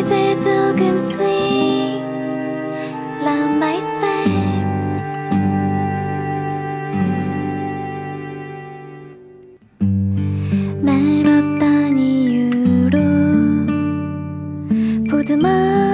이제 조금씩 love myself 날 어떤 이유로 보듬어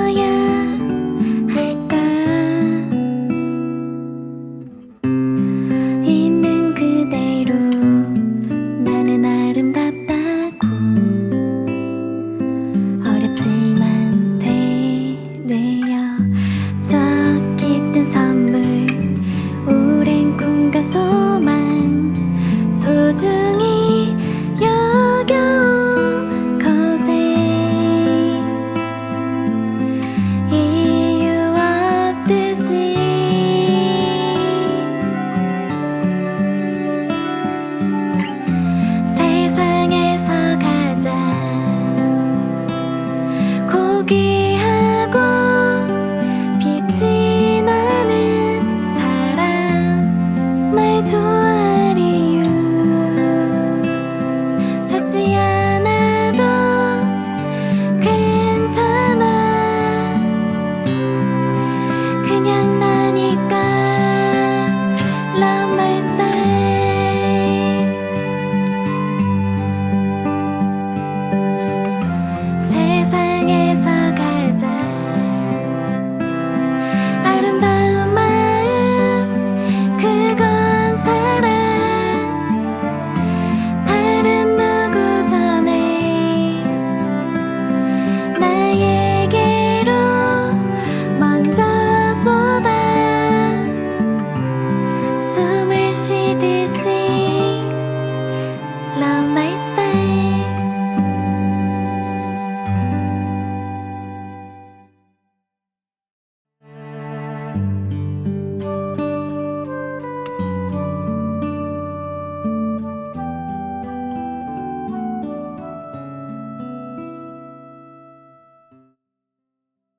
소만 소중